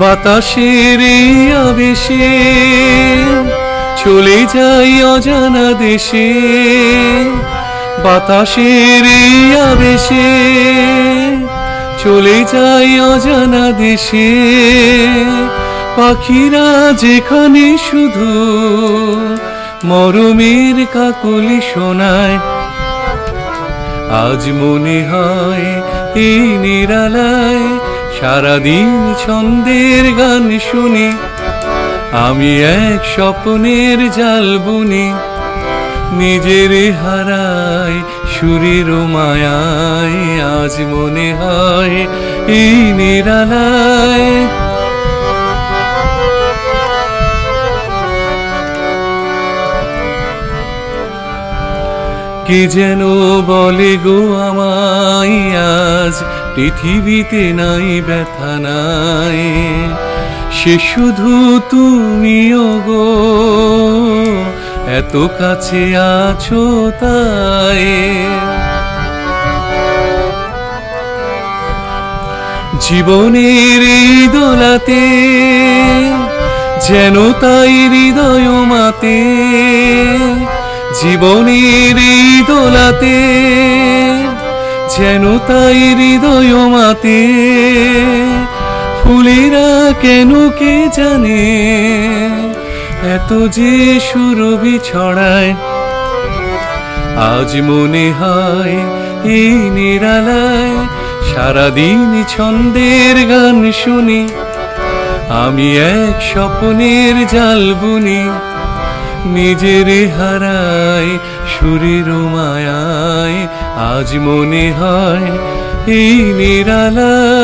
বাতাসের আবেশে চলে যাই অজানা দেশে। বাতাসের আবেশে চলে যাই অজানা দেশে। পাখিরা যেখানে শুধু মরমের কাকলি শোনায়, আজ মনে হয় এই নিরালায় সারাদিন ছন্দের গান শুনি, আমি এক স্বপ্নের জাল বুনি। নিজের হারাই সুরের মায়ায় আজ মনে হয় এই নিরালায়। কে যেন বলে গো আমায়, আজ পৃথিবীতে নাই ব্যথা নাই। সে শুধু তুমিও গো এত কাছে আছো তাই। জীবনের এই দোলাতে, যেন তাই হৃদয় মাতে। জীবনের এই দোলাতে যেন তাই হৃদয় মাতে ফুলেরা কেন কে জানে? এত যে সুরভি ছড়ায়, আজ মনে হয় এই নিরালায় সারাদিন ছন্দের গান শুনি, আমি এক স্বপ্নের জাল বুনি। নিজের হারায় সুরের মায়ায় আজ মনে হয় এই নিরালায়